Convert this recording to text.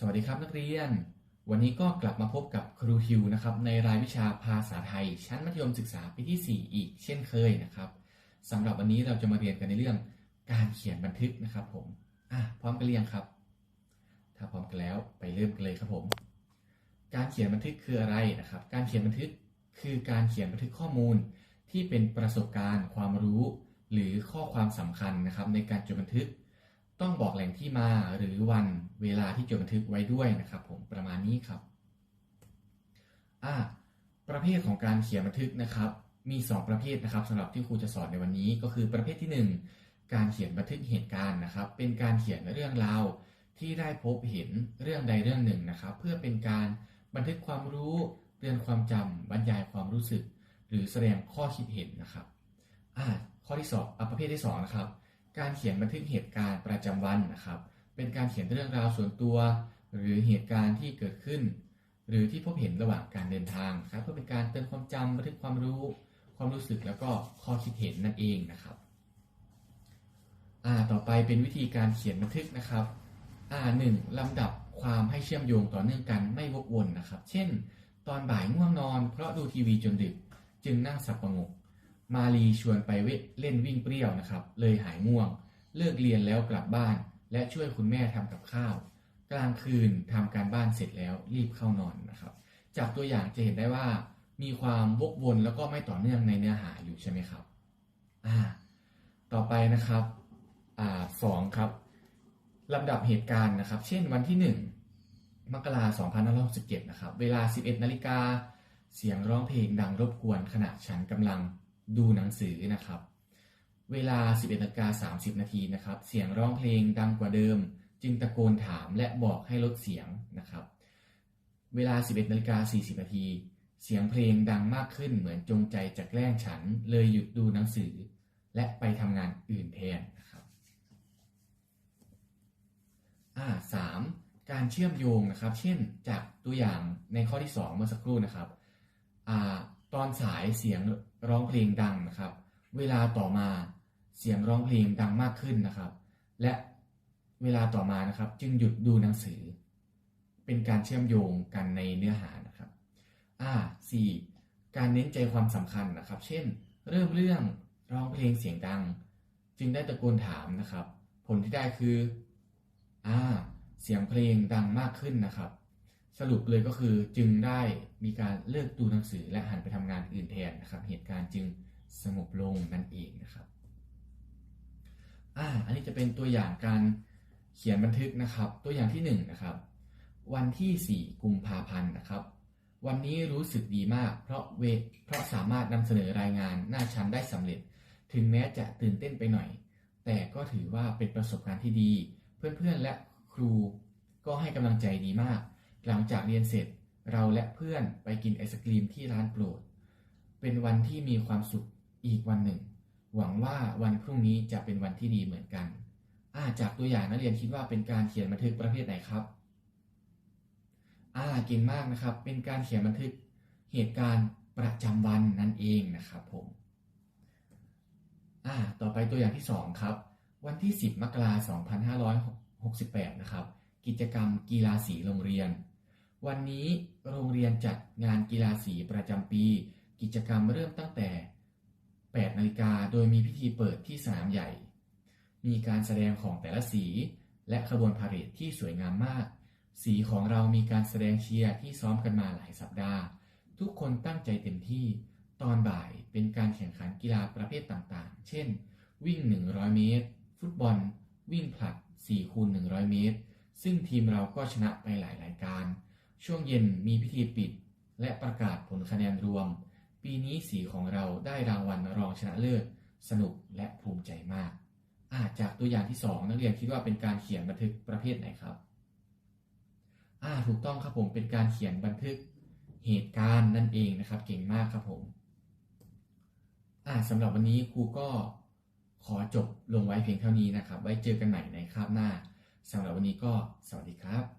สวัสดีครับนักเรียน วันนี้ก็กลับมาพบกับครูฮิวนะครับในรายวิชาภาษาไทย ชั้นมัธยมศึกษาปีที่ 4 อีกเช่นเคยนะครับสำหรับวันนี้เราจะมาเรียนกันในเรื่องการเขียนบันทึกนะครับผมอะพร้อมกันหรือยังครับ ถ้าพร้อมกันแล้วไปเริ่มกันเลยครับผม การเขียนบันทึกคืออะไรนะครับ การเขียนบันทึกคือการเขียนบันทึกข้อมูล ที่เป็นประสบการณ์ ความรู้ หรือข้อความสำคัญนะครับในการจดบันทึก ต้องบอกแหล่งที่มาหรือวันเวลาที่จดบันทึกไว้ด้วยนะครับ ผมประมาณนี้ครับอ่าประเภทของการเขียนบันทึกนะครับ มี 2 ประเภทนะครับสำหรับที่ครูจะสอนในวันนี้ ก็คือประเภทที่ 1 การเขียนบันทึกเหตุการณ์นะครับ เป็นการเขียนเรื่องราวที่ได้พบเห็นเรื่องใดเรื่องหนึ่งนะครับ เพื่อเป็นการบันทึกความรู้เตือนความจำบรรยายความรู้สึก หรือแสดงข้อคิดเห็นนะครับอ่าข้อที่2อะประเภทที่2นะครับ การเขียนบันทึกเหตุการณ์ประจำวันนะครับ เป็นการเขียนเรื่องราวส่วนตัว หรือเหตุการณ์ที่เกิดขึ้น หรือที่พบเห็นระหว่างการเดินทางครับ เพื่อเป็นการเตือนความจำบันทึกความรู้ ความรู้สึกแล้วก็ข้อคิดเห็นนั่นเองนะครับต่อไปเป็นวิธีการเขียนบันทึกนะครับหนึ่งลำดับความให้เชื่อมโยงต่อเนื่องกันไม่วกวนนะครับ เช่น ตอนบ่ายง่วงนอนเพราะดูทีวีจนดึก จึงนั่งสับประงก มาลีชวนไปเล่นวิ่งเปรี้ยวนะครับ เลยหายง่วง เลิกเรียนแล้วกลับบ้าน และช่วยคุณแม่ทำกับข้าว กลางคืนทำการบ้านเสร็จแล้วรีบเข้านอนนะครับ จากตัวอย่างจะเห็นได้ว่า มีความวกวนแล้วก็ไม่ต่อเนื่องในเนื้อหาอยู่ใช่ไหมครับอ่าต่อไปนะครับอ่าสองครับลำดับเหตุการณ์นะครับ เช่นวันที่ 1 มกราคม2567นะครับ เวลา 11นาฬิกา เสียงร้องเพลงดังรบกวนขณะฉันกำลัง ดูหนังสือนะครับ เวลา 11นาฬิกา30 นาทีนะครับ เสียงร้องเพลงดังกว่าเดิม จึงตะโกนถามและบอกให้ลดเสียงนะครับ เวลา 11นาฬิกา40 นาที เสียงเพลงดังมากขึ้นเหมือนจงใจจะแกล้งฉัน เลยหยุดดูหนังสือ และไปทำงานอื่นแทนนะครับอ่าสามการเชื่อมโยงนะครับ เช่นจากตัวอย่างในข้อที่ 2 เมื่อสักครู่นะครับอ่า ตอนสายเสียงร้องเพลงดังนะครับ เวลาต่อมาเสียงร้องเพลงดังมากขึ้นนะครับ และเวลาต่อมานะครับ จึงหยุดดูหนังสือ เป็นการเชื่อมโยงกันในเนื้อหานะครับอ่าสี่การเน้นใจความสำคัญนะครับ เช่น เริ่มเรื่องร้องเพลงเสียงดัง จึงได้ตะโกนถามนะครับ ผลที่ได้คืออ่าเสียงเพลงดังมากขึ้นนะครับ สรุปเลยก็คือจึงได้มีการเลิกดูหนังสือและหันไปทำงานอื่นแทนนะครับ เหตุการณ์จึงสงบลงนั่นเองนะครับอ่าอันนี้จะเป็นตัวอย่างการเขียนบันทึกนะครับ ตัวอย่างที่1นนะครับ วันที่ 4 กุมภาพันธ์นะครับ วันนี้รู้สึกดีมาก เพราะเวเพราะสามารถนำเสนอรายงานหน้าชั้นได้สำเร็จ ถึงแม้จะตื่นเต้นไปหน่อย แต่ก็ถือว่าเป็นประสบการณ์ที่ดี เพื่อนๆและครูก็ให้กำลังใจดีมาก หลังจากเรียนเสร็จเราและเพื่อนไปกินไอศกรีมที่ร้านโปรด เป็นวันที่มีความสุขอีกวันหนึ่ง หวังว่าวันพรุ่งนี้จะเป็นวันที่ดีเหมือนกัน อาจากตัวอย่างนักเรียนคิดว่าเป็นการเขียนบันทึกประเภทไหนครับ อ่าเก่งมากนะครับ เป็นการเขียนบันทึกเหตุการณ์ประจำวันนั่นเองนะครับผม อ่า ต่อไปตัวอย่างที่ 2 ครับ วันที่ 10 มกราคม 2568 นะครับ กิจกรรมกีฬาสีโรงเรียน วันนี้โรงเรียนจัดงานกีฬาสีประจำปี กิจกรรมเริ่มตั้งแต่ 8 นาฬิกาโดยมีพิธีเปิดที่สนามใหญ่ มีการแสดงของแต่ละสี และขบวนพาเหรดที่สวยงามมาก สีของเรามีการแสดงเชียร์ที่ซ้อมกันมาหลายสัปดาห์ ทุกคนตั้งใจเต็มที่ ตอนบ่ายเป็นการแข่งขันกีฬาประเภทต่างๆ เช่น วิ่ง 100 เมตร ฟุตบอล วิ่งผลัด4คูณ100 เมตร ซึ่งทีมเราก็ชนะไปหลายรายการ ช่วงเย็นมีพิธีปิด และประกาศผลคะแนนรวม ปีนี้สีของเราได้รางวัลรองชนะเลิศ สนุกและภูมิใจมาก อาจากตัวอย่างที่ 2 นักเรียนคิดว่าเป็นการเขียนบันทึกประเภทไหนครับ อ่าถูกต้องครับผมเป็นการเขียนบันทึกเหตุการณ์นั่นเองนะครับ เก่งมากครับผม อ่าสำหรับวันนี้ครูก็ขอจบลงไว้เพียงเท่านี้นะครับ ไว้เจอกันใหม่ในคาบหน้าสำหรับวันนี้ก็สวัสดีครับ